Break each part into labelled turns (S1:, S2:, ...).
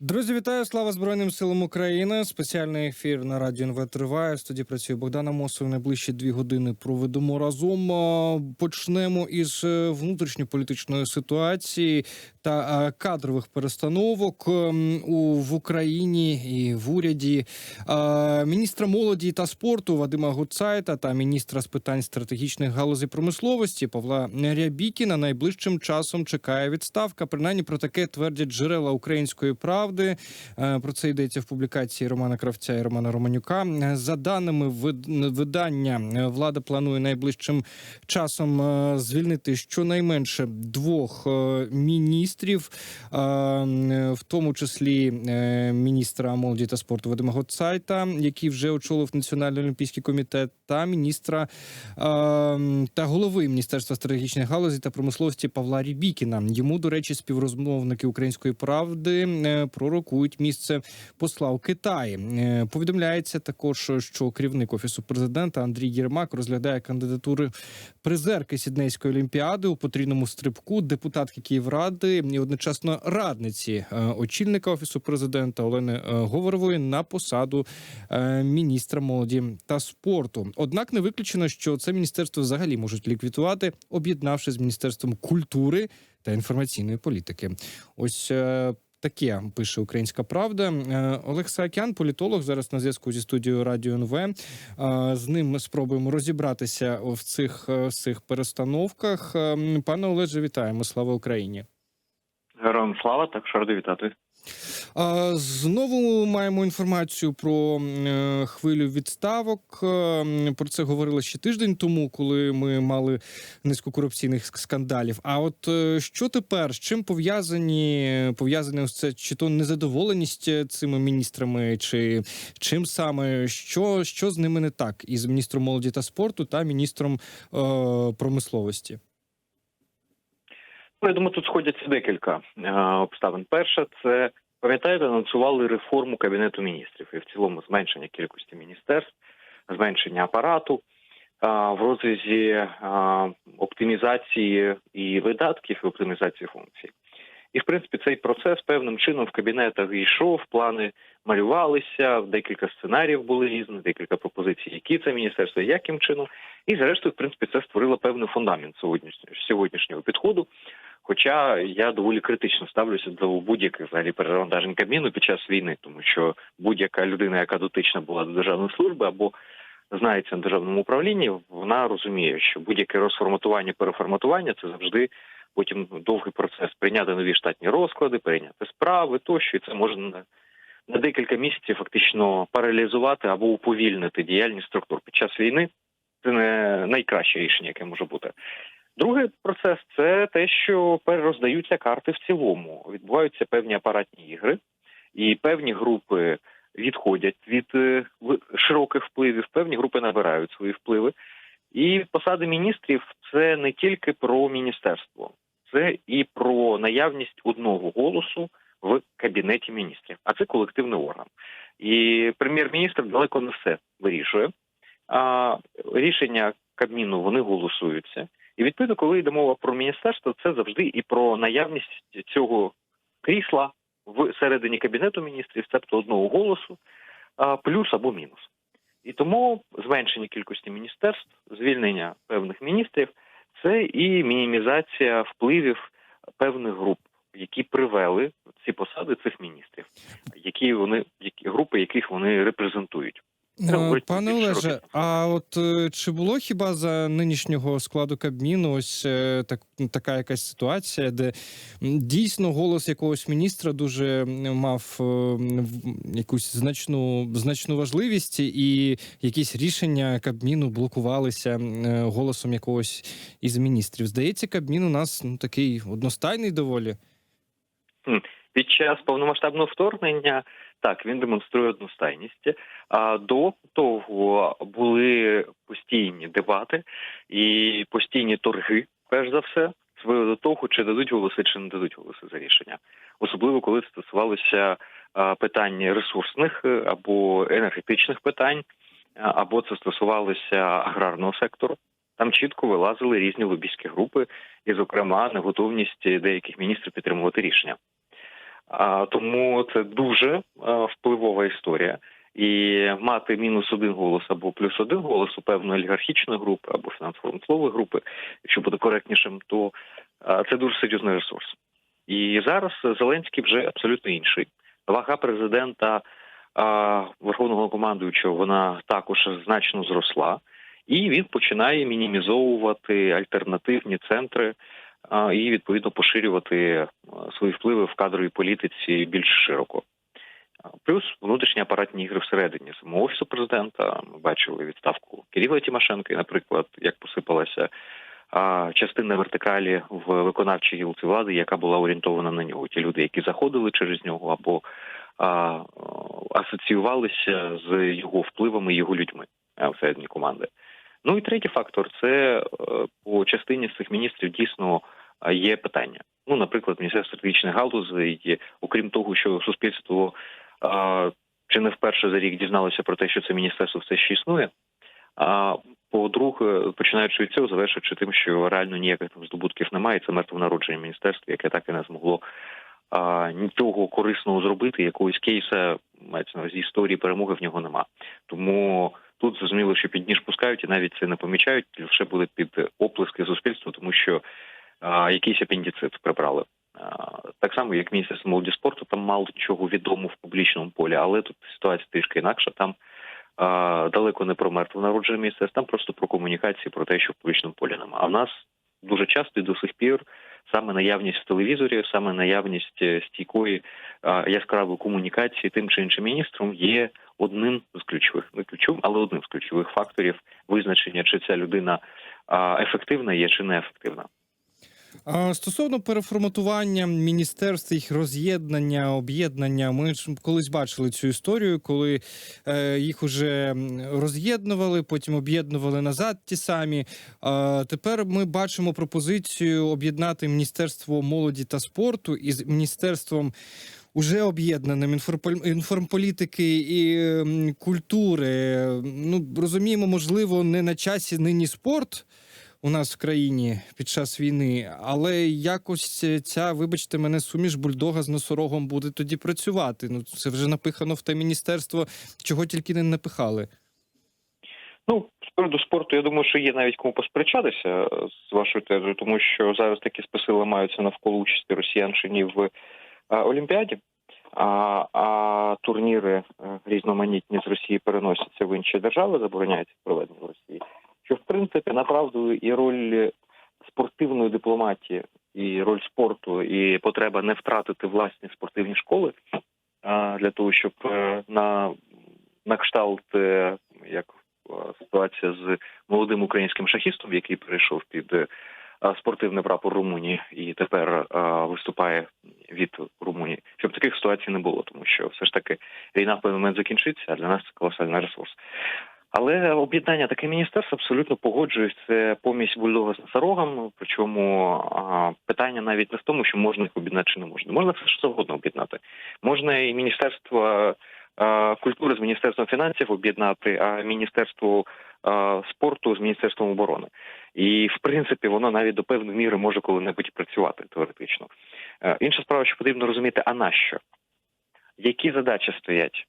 S1: Друзі, вітаю! Слава Збройним силам України. Спеціальний ефір на радіо НВ триває. В студії працює Богдана Мосов. Найближчі дві години проведемо разом. Почнемо із е, внутрішньополітичної ситуації та е, кадрових перестановок ем, в Україні і в уряді. Е, Міністра молоді та спорту Вадима Гуцайта та міністра з питань стратегічних галузей промисловості Павла Рябікіна найближчим часом чекає відставка. Принаймні про таке твердять джерела української правди. Е, Про це йдеться в публікації Романа Кравця і Романа Романюка. Е, За даними видання, е, влада планує найближчим часом звільнити щонайменше двох міністрів, в тому числі міністра молоді та спорту Вадима Гоцайта, який вже очолив Національний олімпійський комітет, та міністра та голови Міністерства стратегічних галузей та промисловості Павла Рібікіна. Йому, до речі, співрозмовники української правди пророкують місце посла у Китаї. Е, Повідомляється також, що керівник офісу президента Андрій Єрмак розглядає кандидатури призерки Сіднейської олімпіади у потрійному стрибку, депутатки Київради і одночасно радниці е, очільника офісу президента Олени е, Говорової на посаду міністра молоді та спорту. Однак не виключено, що це міністерство взагалі можуть ліквідувати, об'єднавши з міністерством культури та інформаційної політики. Ось. Таке пише Українська Правда. Е, Олег Саакян, політолог, зараз на зв'язку зі студією Радіо НВ. Е, З ним ми спробуємо розібратися в цих, е, в цих перестановках. Е, Пане Олеже, вітаємо! Слава Україні!
S2: Героям слава, так що радий вітати.
S1: Знову маємо інформацію про е, хвилю відставок. Е, Про це говорили ще тиждень тому, коли ми мали низку корупційних скандалів. А от е, що тепер? З чим пов'язані пов'язане ось це чи то незадоволеність цими міністрами, чи чим саме що, що з ними не так із міністром молоді та спорту та міністром е, промисловості?
S2: Ну, я думаю, тут сходяться декілька е, обставин. Перше, це пам'ятаєте, анонсували реформу кабінету міністрів і в цілому зменшення кількості міністерств, зменшення апарату е, в розрізі е, оптимізації і видатків, і оптимізації функцій. І в принципі цей процес певним чином в кабінетах йшов, плани малювалися, декілька сценаріїв були різні, декілька пропозицій, які це міністерство, яким чином. І зрештою, в принципі, це створило певний фундамент сьогоднішнього підходу. Хоча я доволі критично ставлюся до будь-яких взагалі перевантажень Кабміну під час війни, тому що будь-яка людина, яка дотична була до державної служби або знається на державному управлінні, вона розуміє, що будь-яке розформатування, переформатування це завжди потім довгий процес прийняти нові штатні розклади, прийняти справи тощо, і це може на, на декілька місяців фактично паралізувати або уповільнити діяльність структур під час війни. Це не найкраще рішення, яке може бути. Другий процес це те, що перероздаються карти в цілому. Відбуваються певні апаратні ігри, і певні групи відходять від е, широких впливів, певні групи набирають свої впливи. І посади міністрів це не тільки про міністерство, це і про наявність одного голосу в кабінеті міністрів, а це колективний орган. І прем'єр-міністр далеко не все вирішує. А рішення Кабміну вони голосуються. І відповідно, коли йде мова про міністерство, це завжди і про наявність цього крісла в середині кабінету міністрів, тобто одного голосу, плюс або мінус. І тому зменшення кількості міністерств, звільнення певних міністрів, це і мінімізація впливів певних груп, які привели ці посади цих міністрів, які вони які групи, яких вони репрезентують. Про
S1: Пане Олеже, а от е, чи було хіба за нинішнього складу Кабміну ось е, так, така якась ситуація, де дійсно голос якогось міністра дуже мав е, якусь значну значну важливість, і якісь рішення Кабміну блокувалися голосом якогось із міністрів? Здається, Кабмін у нас ну такий одностайний доволі.
S2: під час повномасштабного вторгнення так він демонструє одностайність. А до того були постійні дебати і постійні торги, перш за все, з приводу того, чи дадуть голоси, чи не дадуть голоси за рішення, особливо коли це стосувалося питань ресурсних е, або енергетичних питань, або це стосувалося аграрного сектору. Там чітко вилазили різні лобійські групи, і, зокрема, неготовність деяких міністрів підтримувати рішення. А тому це дуже е, впливова історія. І мати мінус один голос або плюс один голос у певної олігархічної групи або фінансово-промислової групи, якщо буде коректнішим, то е, це дуже серйозний ресурс. І зараз Зеленський вже абсолютно інший. Вага президента верховного командуючого вона також значно зросла, і він починає мінімізовувати альтернативні центри і відповідно поширювати свої впливи в кадровій політиці більш широко. Плюс внутрішні апаратні ігри всередині самого офісу президента. Ми бачили відставку Кирила Тимошенка, наприклад, як посипалася частина вертикалі в виконавчій гілці влади, яка була орієнтована на нього. Ті люди, які заходили через нього або асоціювалися з його впливами, його людьми всередині команди. Ну і третій фактор це е, по частині з цих міністрів дійсно є питання. Ну, наприклад, міністерство стратегічних галузей, окрім того, що суспільство чи не вперше за рік дізналося про те, що це міністерство все ще існує. А по-друге, починаючи від цього, завершуючи тим, що реально ніяких там здобутків немає, це мертвонародження міністерство, яке так і не змогло а, нічого корисного зробити, якогось кейса мається увазі історії перемоги в нього нема. Тому тут зрозуміло, що під ніж пускають і навіть це не помічають, лише буде під оплески суспільства, тому що а, якийсь апендицит прибрали. Так само, як міністерство молоді спорту, там мало чого відомо в публічному полі, але тут ситуація трішки інакша. Там а, далеко не про мертве народження міністерств, там просто про комунікації, про те, що в публічному полі немає. А в нас дуже часто і до сих пір саме наявність в телевізорі, саме наявність е, стійкої яскравої комунікації тим чи іншим міністром є одним з ключових, не ключовим, але одним з ключових факторів визначення, чи ця людина ефективна є чи неефективна.
S1: А стосовно переформатування міністерств, їх роз'єднання, об'єднання, ми ж колись бачили цю історію, коли е, їх уже роз'єднували, потім об'єднували назад ті самі. Тепер ми бачимо пропозицію об'єднати Міністерство молоді та спорту із міністерством. Уже об'єднаним інформполітики і культури. Ну розуміємо, можливо, не на часі нині спорт у нас в країні під час війни, але якось е, ця, вибачте, мене суміш бульдога з носорогом буде тоді працювати. Ну це вже напихано в те міністерство, чого тільки не напихали.
S2: Ну, з приводу спорту, я думаю, що є навіть кому посперечатися е, з вашою тезою, тому що зараз такі списи ламаються навколо участі росіянщині в е, Олімпіаді, а, а турніри різноманітні з Росії переносяться в інші держави, забороняється проведення в Росії. Що в принципі направду і роль спортивної дипломатії, і роль спорту, і потреба не втратити власні спортивні школи для того, щоб е, на, на кшталт е, як е, ситуація з молодим українським шахістом, який перейшов під спортивний прапор Румунії і тепер виступає від Румунії, щоб таких ситуацій не було, тому що все ж таки війна в певний момент закінчиться, а для нас це колосальний ресурс. Але об'єднання таке міністерство абсолютно погоджуюсь. Це помість бульдога з носорогом. Причому питання навіть не в тому, що можна їх об'єднати чи не можна. Можна все що завгодно об'єднати. Можна і міністерство культури з міністерством фінансів об'єднати, а міністерство спорту з міністерством оборони. І в принципі воно навіть до певної міри може коли-небудь працювати теоретично. Е, Інша справа, що потрібно розуміти, а на що? Які задачі стоять?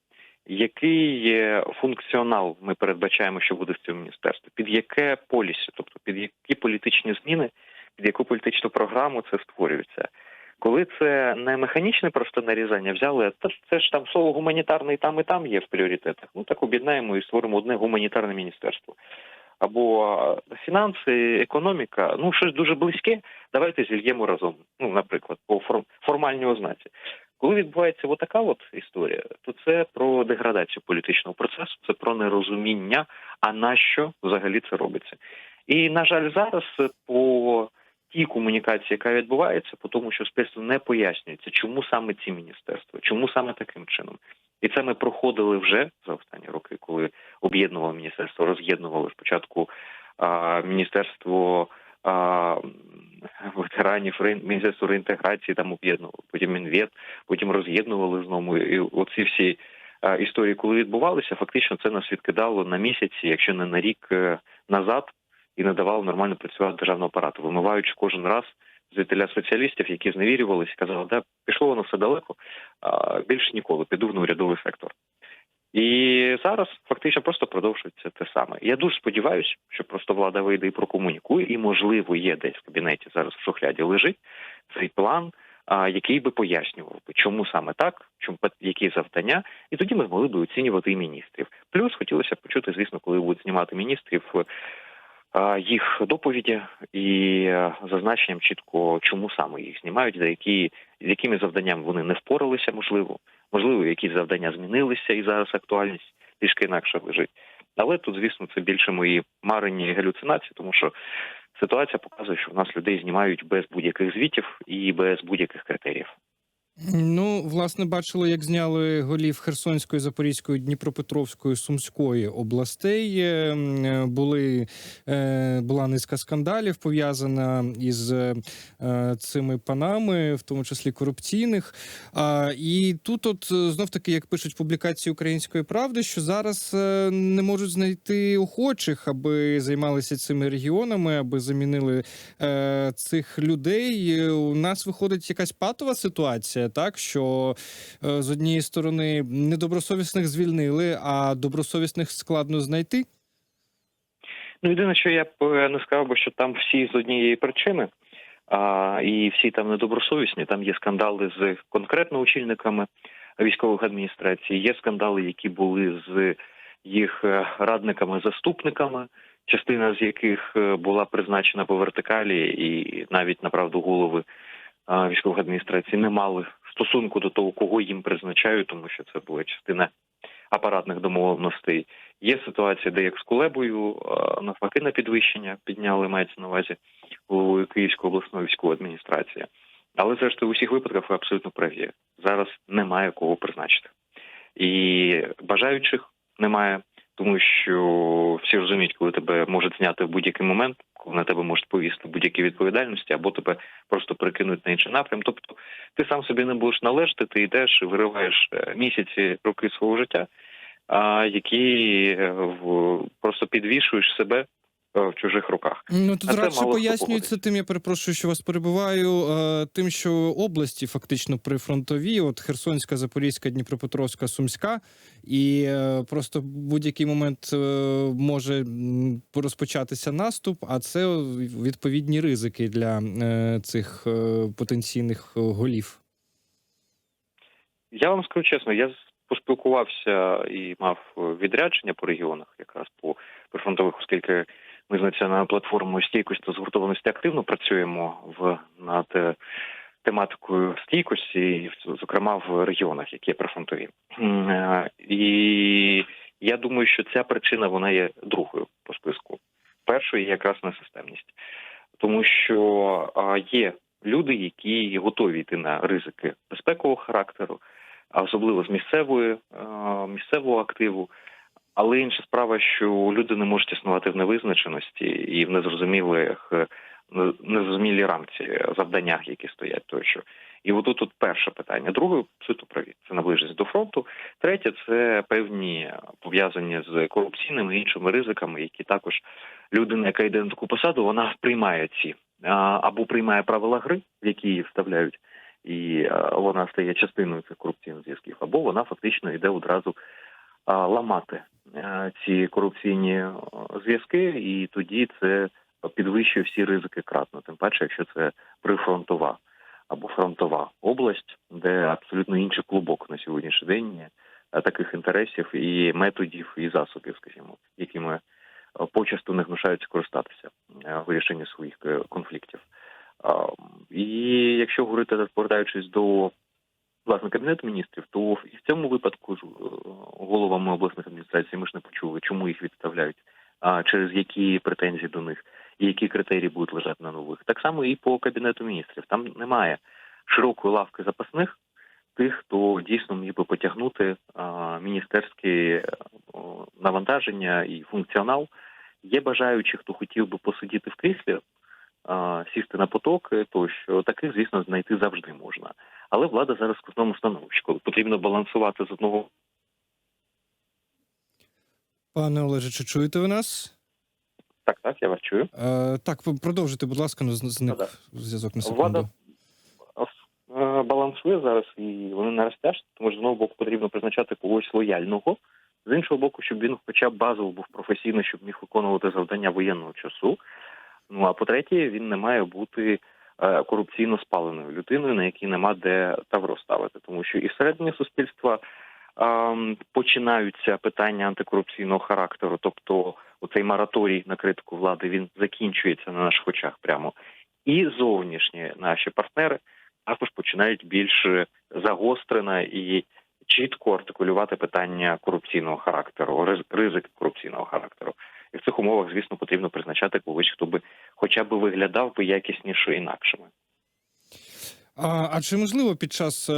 S2: Який функціонал ми передбачаємо, що буде в цьому міністерстві? Під яке полісі, тобто під які політичні зміни, під яку політичну програму це створюється? Коли це не механічне просто нарізання взяли, ж це ж там слово гуманітарне і там, і там є в пріоритетах. Ну так об'єднаємо і створимо одне гуманітарне міністерство. Або фінанси, економіка, ну щось дуже близьке. Давайте зільємо разом. Ну, наприклад, по форм- формальній ознаці. Коли відбувається отака от історія, то це про деградацію політичного процесу, це про нерозуміння, а на що взагалі це робиться. І на жаль, зараз по тій комунікації, яка відбувається, по тому, що суспільство не пояснюється, чому саме ці міністерства, чому саме таким чином. І це ми проходили вже за останні роки, коли об'єднували міністерство, роз'єднували спочатку а, міністерство ветеранів, міністерство реінтеграції там об'єднували, потім Мінвет, потім роз'єднували знову. І оці всі історії, коли відбувалися, фактично це нас відкидало на місяці, якщо не на рік е, назад, і не давало нормально працювати державного апарату, вимиваючи кожен раз звідтиля спеціалістів, які зневірювалися, казали, да, пішло воно все далеко, більше ніколи піду в неурядовий сектор. І зараз фактично просто продовжується те саме. Я дуже сподіваюся, що просто влада вийде і прокомунікує, і можливо є десь в кабінеті зараз в шухляді лежить цей план, який би пояснював би, чому саме так, чому які завдання, і тоді ми могли би оцінювати і міністрів. Плюс хотілося б почути, звісно, коли будуть знімати міністрів. Їх доповіді і зазначенням чітко, чому саме їх знімають, за які з якими завданнями вони не впоралися, можливо, можливо, якісь завдання змінилися і зараз актуальність трішки інакше лежить. Але тут, звісно, це більше мої марені галюцинації, тому що ситуація показує, що в нас людей знімають без будь-яких звітів і без будь-яких критеріїв.
S1: Ну, власне, бачили, як зняли голів Херсонської, Запорізької, Дніпропетровської, Сумської областей. Е, е, Були е, була низка скандалів пов'язана із цими панами, в тому числі корупційних. І тут, от знов таки, як пишуть публікації української правди, що зараз не можуть знайти охочих, аби займалися цими регіонами, аби замінили цих людей. У нас виходить якась патова ситуація, так що е, з однієї сторони недобросовісних звільнили, а добросовісних складно знайти.
S2: Ну, єдине, що я б е, не сказав би, що там всі з однієї причини, а, і всі там недобросовісні. Там є скандали з конкретно очільниками військових адміністрацій, є скандали, які були з їх е, радниками, заступниками, частина з яких була призначена по вертикалі, і навіть направду голови військових адміністрацій не мали стосунку до того, кого їм призначають, тому що це була частина апаратних домовленостей. Є ситуація, де як з Кулебою навпаки на підвищення підняли, мається на увазі головою Київської обласної військової адміністрації. Але зрештою у всіх випадках ви абсолютно праві. Зараз немає кого призначити. І бажаючих немає, тому що всі розуміють, коли тебе можуть зняти в будь-який момент, коли на тебе можуть повісти будь-які відповідальності, або тебе просто перекинуть на інший напрям. Тобто ти сам собі не будеш належати, ти йдеш і вириваєш е, місяці роки свого життя, а які е, просто підвішуєш себе в чужих руках.
S1: Ну тут
S2: А
S1: радше пояснюється тим, я перепрошую, що вас перебиваю. е, Тим, що області фактично прифронтові, от Херсонська, Запорізька, Дніпропетровська, Сумська, і е, просто будь-який момент е, може розпочатися наступ, а це відповідні ризики для е, цих е, потенційних е, голів.
S2: Я вам скажу чесно, я поспілкувався і мав е, відрядження по регіонах, якраз по прифронтових, оскільки ми з національною платформою стійкості та згуртованості активно працюємо в над е, тематикою стійкості, зокрема в регіонах, які прифронтові. Е, І я думаю, що ця причина вона є другою по списку. Першою є якраз несистемність, тому що є люди, які готові йти на ризики безпекового характеру, особливо з місцевої місцевого активу. Але інша справа, що люди не можуть існувати в невизначеності і в незрозумілих е, незрозумілій рамці завданнях, які стоять тощо. І отут тут перше питання. Друге, абсолютно праві, це наближеність до фронту. Третє це певні пов'язані з корупційними і іншими ризиками, які також людина, яка йде на таку посаду, вона приймає ці або приймає правила гри, в які її вставляють, і вона стає частиною цих корупційних зв'язків, або вона фактично йде одразу ламати ці корупційні зв'язки, і тоді це підвищує всі ризики кратно. Тим паче, якщо це прифронтова або фронтова область, де абсолютно інший клубок на сьогоднішній день таких інтересів і методів, і засобів, скажімо, якими е, почасту не гнушаються користатися е, в вирішенні своїх е, конфліктів. І якщо говорити повертаючись до власне кабінету міністрів, то і в цьому випадку з е, головами обласних адміністрацій ми ж не почули, чому їх відставляють, а через які претензії до них і які критерії будуть лежати на нових. Так само і по кабінету міністрів. Там немає широкої лавки запасних тих, хто дійсно міг би потягнути міністерські е, навантаження і функціонал. Є бажаючі, хто хотів би посидіти в кріслі, сісти на потоки, тощо таких, звісно, знайти завжди можна. Але влада зараз в складному становищі, коли потрібно балансувати з одного
S1: Пане Олеже, чи чуєте ви нас?
S2: Так, так, я вас чую.
S1: Е, так, продовжуйте, будь ласка, ну, зник
S2: Ну,
S1: зв'язок на
S2: Влада
S1: секунду.
S2: е, балансує зараз і вони розтяжні, тому що з одного боку потрібно призначати когось лояльного, з іншого боку, щоб він хоча б базово був професійний, щоб міг виконувати завдання воєнного часу. Ну а по-третє, він не має бути корупційно спаленою людиною, на якій нема де тавро ставити, тому що і всередині суспільства ем, починаються питання антикорупційного характеру, тобто оцей мораторій на критику влади він закінчується на наших очах прямо. І зовнішні наші партнери також починають більш загострено і чітко артикулювати питання корупційного характеру, риз- ризик корупційного характеру. І в цих умовах, звісно, потрібно призначати когось, хто би хоча б виглядав би якісніше інакшими.
S1: А, а чи можливо під час е,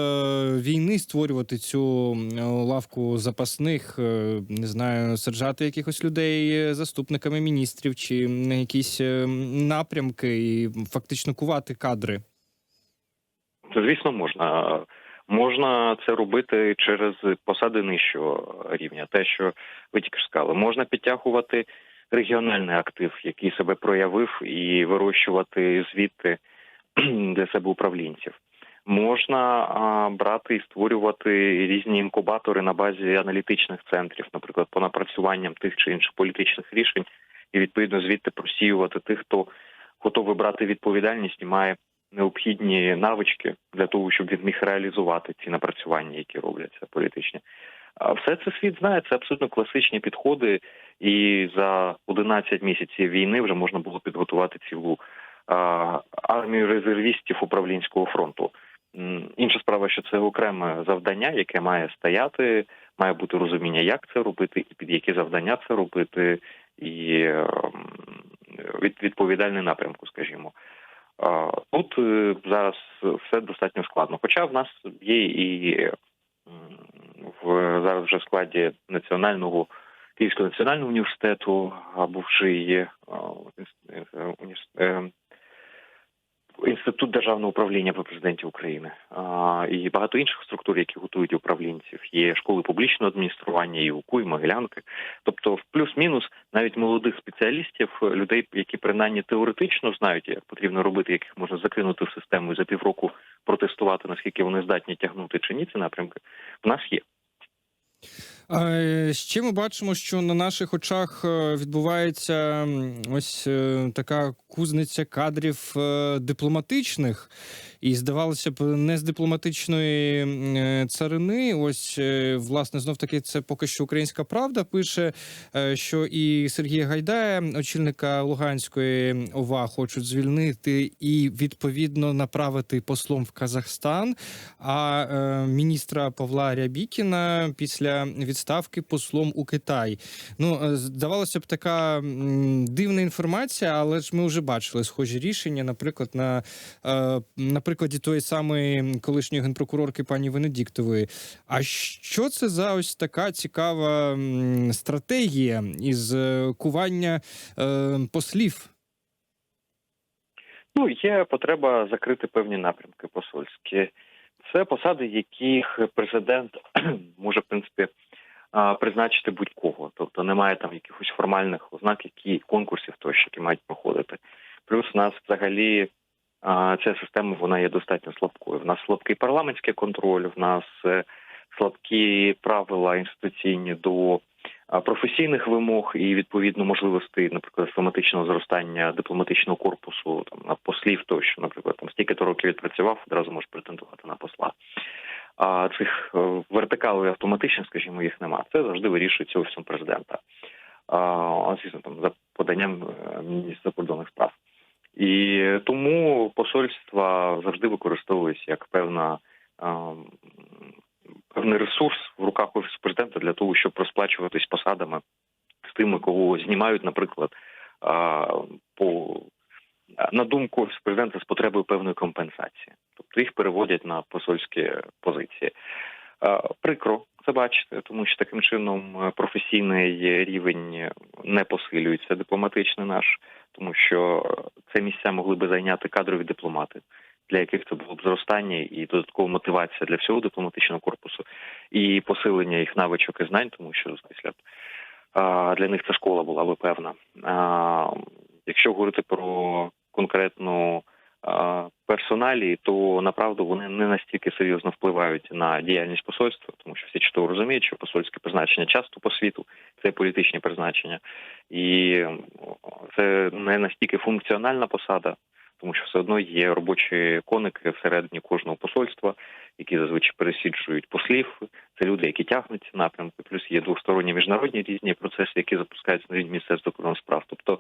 S1: війни створювати цю е, лавку запасних, е, не знаю, саджати якихось людей заступниками міністрів чи на якісь напрямки і фактично кувати кадри?
S2: Звісно, можна. Можна це робити через посади нижчого рівня. Те, що ви тільки сказали, можна підтягувати регіональний актив, який себе проявив, і вирощувати звідти для себе управлінців. Можна брати і створювати різні інкубатори на базі аналітичних центрів, наприклад, по напрацюванням тих чи інших політичних рішень, і відповідно звідти просіювати тих, хто готовий брати відповідальність і має необхідні навички для того, щоб він міг реалізувати ці напрацювання, які робляться політичні. А все це світ знає, це абсолютно класичні підходи, і за 11 місяців війни вже можна було підготувати цілу а, армію резервістів управлінського фронту. Інша справа, що це окреме завдання, яке має стояти, має бути розуміння, як це робити, і під які завдання це робити, і ем, від відповідальний напрямку, скажімо. Тут е, зараз все достатньо складно. Хоча в нас є і в зараз вже складі національного Київського національного університету, бувший е, інс- е, універс- е, інститут державного управління при президенті України а, і багато інших структур, які готують управлінців. Є школи публічного адміністрування, і УКУ, і Могилянки. Тобто, в плюс-мінус навіть молодих спеціалістів, людей, які принаймні теоретично знають, як потрібно робити, яких можна закинути в систему і за півроку протестувати, наскільки вони здатні тягнути чи ні ці напрямки. В нас є.
S1: Ще ми бачимо, що на наших очах е, відбувається ось е, така кузниця кадрів е, дипломатичних, і здавалося б, не з дипломатичної царини. Ось власне знов таки це поки що українська правда пише, що і Сергія Гайдая, очільника Луганської ОВА, хочуть звільнити і відповідно направити послом в Казахстан. А міністра Павла Рябікіна після відставки послом у Китай. Ну е, здавалося б, така дивна інформація, але ж ми вже бачили схожі рішення, наприклад, на, е, на прикладі тої самої колишньої генпрокурорки пані Венедіктової. А що це за ось така цікава стратегія із е, кування послів?
S2: Ну, є потреба закрити певні напрямки посольські. Це посади, яких президент може, в принципі, призначити будь-кого. Тобто немає там якихось формальних ознак, які конкурсів тощо, які мають проходити. Плюс у нас взагалі ця система вона є достатньо слабкою. В нас слабкий парламентський контроль, в нас е, слабкі правила інституційні до професійних вимог і відповідно можливостей, наприклад, автоматичного зростання дипломатичного корпусу там на послів, тощо, наприклад, там стільки то років відпрацював, одразу може претендувати на посла. А цих е, вертикалей автоматичних, скажімо, їх нема. Це завжди вирішується офісом президента. А, звісно, там за поданням е, міністра закордонних справ. І тому посольства завжди використовуються як певна певний ресурс в руках офісу президента для того, щоб розплачуватись посадами з тими, кого знімають, наприклад, по на думку офісу президента з потребою певної компенсації, тобто їх переводять на посольські позиції. Прикро це бачити, тому що таким чином е, професійний рівень не посилюється дипломатичний наш, тому що це місця могли би зайняти кадрові дипломати, для яких це було б зростання і додаткова мотивація для всього дипломатичного корпусу, і посилення їх навичок і знань, тому що після А, Для них це школа була би певна. Якщо говорити про конкретну персоналі, то направду вони не настільки серйозно впливають на діяльність посольства, тому що всі чудово розуміють, що посольське призначення часто по світу це політичні призначення, і це не настільки функціональна посада, тому що все одно є робочі коники всередині кожного посольства, які зазвичай пересіджують послів. Це люди, які тягнуть ці напрямки. Плюс є двосторонні міжнародні різні процеси, які запускаються на рівні Міністерства закордонних справ. Тобто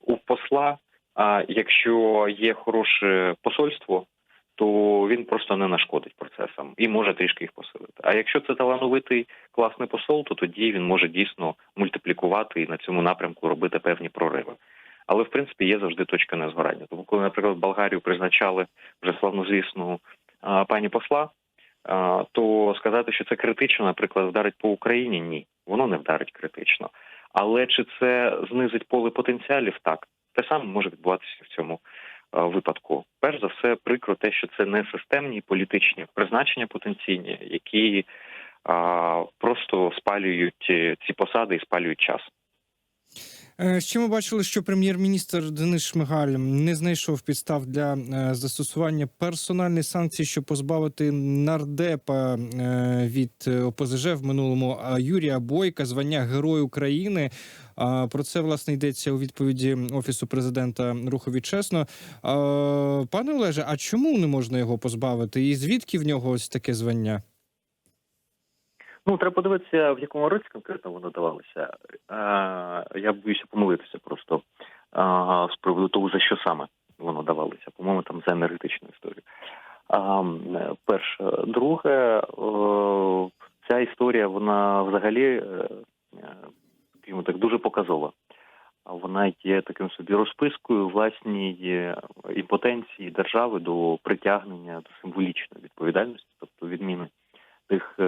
S2: у посла, а якщо є хороше посольство, то він просто не нашкодить процесам і може трішки їх посилити. А якщо це талановитий класний посол, то тоді він може дійсно мультиплікувати і на цьому напрямку робити певні прориви. Але в принципі є завжди точка незгорання. Тому, коли, наприклад, Болгарію призначали вже славнозвісну пані посла, то сказати, що це критично, наприклад, вдарить по Україні, ні, воно не вдарить критично. Але чи це знизить поле потенціалів? Так, те саме може відбуватися в цьому випадку. Перш за все, прикро те, що це не системні політичні призначення потенційні, які а, просто спалюють е, ці посади і спалюють час.
S1: Ще ми бачили, що прем'єр-міністр Денис Шмигаль не знайшов підстав для е, застосування персональних санкцій, щоб позбавити нардепа е, від е, ОПЗЖ в минулому Юрія Бойка звання Герой України. Про це власне йдеться у відповіді офісу президента Рухові чесно. Пане Олеже, а чому не можна його позбавити? І звідки в нього ось таке звання?
S2: Ну, треба подивитися, в якому році конкретно воно давалося. Я боюся помилитися просто з приводу того, за що саме воно давалося. По-моєму, там за енергетичну історію. А, перше. Друге, ця історія, вона взагалі, е, е, скажімо так, дуже показова. Вона є таким собі розпискою власній е, імпотенції держави до притягнення до символічної відповідальності, тобто відміни тих.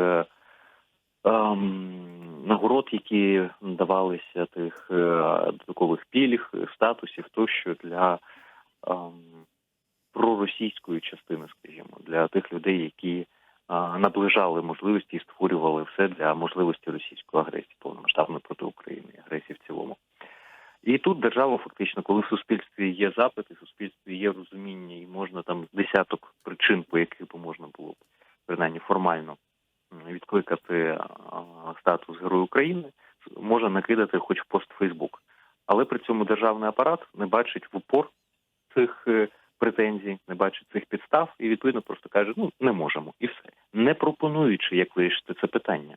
S2: Ем, нагород, які давалися тих е, додаткових пільг, статусів тощо для ем, проросійської частини, скажімо, для тих людей, які е, наближали можливості і створювали все для можливості російської агресії, повномасштабної проти України, агресії в цілому. І тут держава фактично, коли в суспільстві є запити, в суспільстві є розуміння, і можна там десяток причин, по яких би можна було принаймні формально відкликати статус Герой України, може накидати хоч в пост Фейсбук. Але при цьому державний апарат не бачить в упор цих е, претензій, не бачить цих підстав і відповідно просто каже: ну не можемо, і все, не пропонуючи, як вирішити це питання,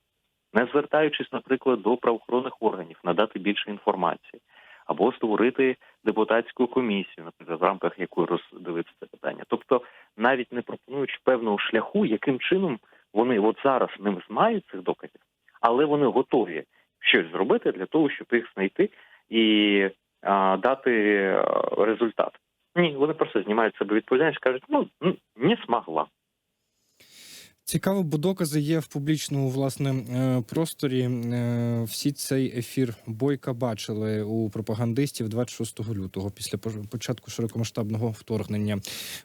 S2: не звертаючись, наприклад, до правоохоронних органів, надати більше інформації, або створити депутатську комісію, наприклад, в рамках якої роздивитися це питання. Тобто, навіть не пропонуючи певного шляху, яким чином вони от зараз не мають цих доказів, але вони готові щось зробити для того, щоб їх знайти і а, дати результат. Ні, вони просто знімають себе відповідальність, кажуть, ну не змогла.
S1: Цікаво, бо докази є в публічному власне е, просторі. Е, Всі цей ефір бойка бачили у пропагандистів 26 лютого після початку широкомасштабного вторгнення.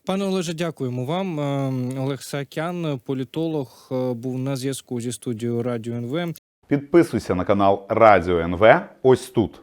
S1: Пане Олеже, дякуємо вам. Е, Олег Саакян, політолог, був на зв'язку зі студією Радіо НВ.
S3: Підписуйся на канал Радіо НВ ось тут.